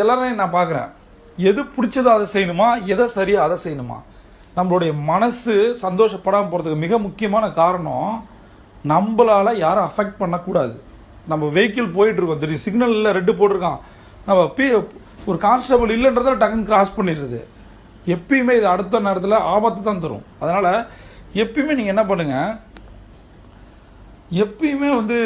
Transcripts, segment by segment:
எல்லாரையும் நான் பார்க்குறேன். எது பிடிச்சதோ அதை செய்யணுமா? எதை சரியாக அதை செய்யணுமா? நம்மளுடைய மனசு சந்தோஷப்படாமல் போகிறதுக்கு மிக முக்கியமான காரணம் நம்மளால யாரும் அஃபெக்ட் பண்ணக்கூடாது. நம்ம வெஹிக்கிள் போயிட்டுருக்கோம். திடீர் தெரியும் சிக்னல் இல்லை ரெட்டு போட்டிருக்கான். நம்ம பி ஒரு கான்ஸ்டபிள் இல்லைன்றத டக்குன்னு கிராஸ் பண்ணிடுறது. எப்பயுமே இது அடுத்த நேரத்தில் ஆபத்து தான் தரும். அதனால் எப்பயுமே நீங்கள் என்ன பண்ணுங்கள் எப்பயுமே வந்து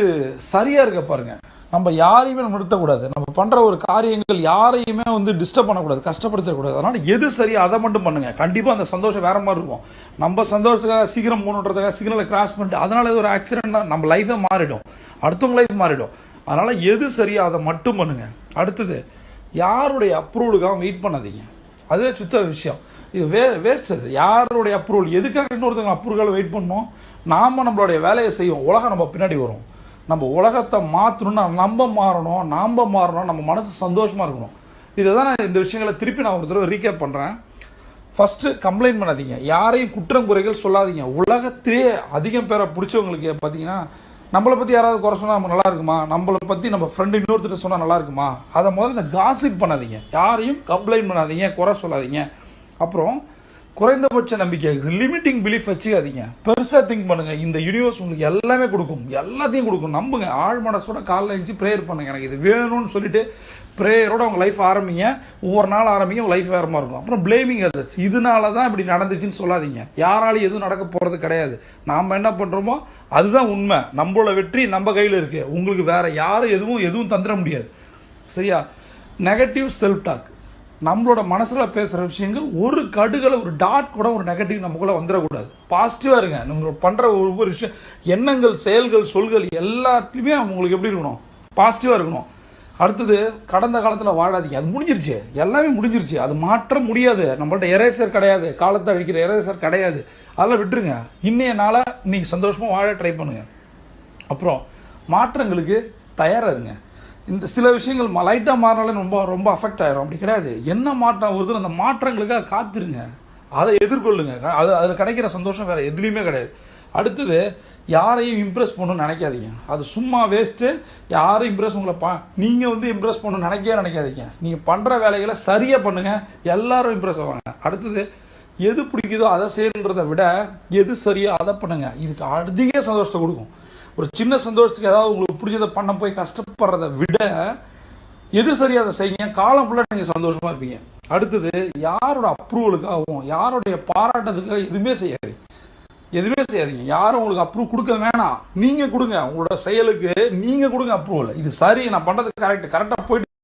சரியாக இருக்க பாருங்கள் நம்ம யாரையுமே நம்ம நிறுத்தக்கூடாது. நம்ம பண்ணுற ஒரு காரியங்கள் யாரையுமே வந்து டிஸ்டர்ப் பண்ணக்கூடாது கஷ்டப்படுத்தக்கூடாது. அதனால் எது சரியோ அதை மட்டும் பண்ணுங்கள் கண்டிப்பாக அந்த சந்தோஷம் வேறு மாதிரி இருக்கும். நம்ம சந்தோஷத்துக்காக சீக்கிரம் மூணுன்றதுக்காக சிக்னலை கிராஸ் பண்ணிட்டு அதனால் இது ஒரு ஆக்சிடென்ட்னா நம்ம லைஃபே மாறிடும். அடுத்தவங்க லைஃப் மாறிடும். அதனால் எது சரியோ அதை மட்டும் பண்ணுங்கள் அடுத்தது யாருடைய அப்ரூவலுக்காக வெயிட் பண்ணாதீங்க. அதுவே சுத்த விஷயம். இது வே வேஸ்ட் அது. யாருடைய அப்ரூவல் எதுக்காக இன்னொருத்தவங்க அப்ரூவல் வெயிட் பண்ணணும்? நாம் நம்மளுடைய வேலையை செய்வோம். உலகம் நம்ம பின்னாடி வரும். நம்ம உலகத்தை மாற்றணும்னா நம்ம மாறணும் நாம் மாறணும் நம்ம மனசு சந்தோஷமாக இருக்கணும். இதை தான் நான் இந்த விஷயங்களை திருப்பி நான் ஒரு தடவை ரீகேப் பண்ணுறேன் ஃபஸ்ட்டு கம்ப்ளைண்ட் பண்ணாதீங்க. யாரையும் குற்றம் குறைகள் சொல்லாதீங்க. உலகத்திலே அதிகம் பேரை பிடிச்சவங்களுக்கு பார்த்தீங்கன்னா நம்மளை பற்றி யாராவது குறை சொன்னால் நம்ம நல்லா இருக்குமா? நம்மளை பற்றி நம்ம ஃப்ரெண்டு இன்னொருத்தர் சொன்னால் நல்லா இருக்குமா? அதை முதல்ல இந்த காசிப் பண்ணாதீங்க. யாரையும் கம்ப்ளைண்ட் பண்ணாதீங்க குறை சொல்லாதீங்க. அப்புறம் குறைந்தபட்ச நம்பிக்கை லிமிட்டிங் பிலீஃப் வச்சுக்காதீங்க. பெருசாக திங்க் பண்ணுங்க. இந்த யூனிவர்ஸ் உங்களுக்கு எல்லாமே கொடுக்கும். எல்லாத்தையும் கொடுக்கும். நம்புங்க. ஆழ் மனசோட காலைல எழுந்துச்சு ப்ரேயர் பண்ணுங்க. எனக்கு இது வேணும்னு சொல்லிட்டு ப்ரேயரோட உங்கள் லைஃப் ஆரம்பிங்க. ஒவ்வொரு நாள் ஆரம்பிங்க உங்கள் லைஃப் வேறு இருக்கும். அப்புறம் பிளேமிங் அதர்ஸ் இதனால தான் இப்படி நடந்துச்சுன்னு சொல்லாதீங்க. யாராலையும் எதுவும் நடக்க போகிறது கிடையாது. நாம் என்ன பண்ணுறோமோ அதுதான் உண்மை. நம்மளோட வெற்றி நம்ம கையில் இருக்குது உங்களுக்கு வேற யாரும் எதுவும் எதுவும் தந்துட முடியாது. சரியா? நெகட்டிவ் செல்ஃப் டாக் நம்மளோட மனசில் பேசுகிற விஷயங்கள் ஒரு கடுகளை ஒரு டாட் கூட ஒரு நெகட்டிவ் நமக்குள்ளே வந்துடக்கூடாது பாசிட்டிவாக இருங்க. நம்ம பண்ணுற ஒவ்வொரு விஷயம் எண்ணங்கள் செயல்கள் சொல்கள் எல்லாத்துலேயுமே உங்களுக்கு எப்படி இருக்கணும்? பாசிட்டிவாக இருக்கணும். அடுத்தது கடந்த காலத்தில் வாழாதீங்க. அது முடிஞ்சிருச்சு. எல்லாமே முடிஞ்சிருச்சு. அது மாற்ற முடியாது. நம்மள்ட்ட எரேசர் கிடையாது. காலத்தை அழிக்கிற எரேசர் கிடையாது. அதெல்லாம் விட்டுருங்க. இன்னைய நாளாக நீங்கள் சந்தோஷமாக வாழ ட்ரை பண்ணுங்கள் அப்புறம் மாற்றங்களுக்கு தயாராக இருங்க. இந்த சில விஷயங்கள் லைட்டாக மாறினாலே ரொம்ப ரொம்ப அஃபெக்ட் ஆகிரும் அப்படி கிடையாது. என்ன மாற்றம் வருதுன்னு அந்த மாற்றங்களுக்காக காத்துருங்க. அதை எதிர்கொள்ளுங்க. அது அதில் கிடைக்கிற சந்தோஷம் வேறு எதுலேயுமே கிடையாது. அடுத்தது யாரையும் இம்ப்ரெஸ் பண்ணணும்னு நினைக்காதீங்க. அது சும்மா வேஸ்ட்டு யாரும் இம்ப்ரெஸ் உங்களை பா நீங்கள் வந்து இம்ப்ரெஸ் பண்ணணும்னு நினைக்கவே நினைக்காதீங்க. நீங்கள் பண்ணுற வேலைகளை சரியாக பண்ணுங்கள் எல்லாரும் இம்ப்ரெஸ் ஆவாங்க. அடுத்தது எது பிடிக்குதோ அதை செய்யுன்றதை விட எது சரியோ அதை பண்ணுங்க. இதுக்கு அதிக சந்தோஷத்தை கொடுக்கும். ஒரு சின்ன சந்தோஷத்துக்கு ஏதாவது உங்களுக்கு பிடிச்சதை பண்ண போய் கஷ்டப்படுறதை விட எது சரியா அதை செய்யுங்க. காலம் ஃபுல்லாக நீங்கள் சந்தோஷமா இருப்பீங்க. அடுத்தது யாரோட அப்ரூவலுக்காகவும் யாருடைய பாராட்டத்துக்காக எதுவுமே செய்யாது எதுவுமே செய்யாதீங்க. யாரும் உங்களுக்கு அப்ரூவ் கொடுக்க வேணாம். நீங்கள் கொடுங்க. உங்களோட செயலுக்கு நீங்கள் கொடுங்க அப்ரூவல் இது சரி நான் பண்ணுறது கரெக்ட் கரெக்டாக போயிட்டு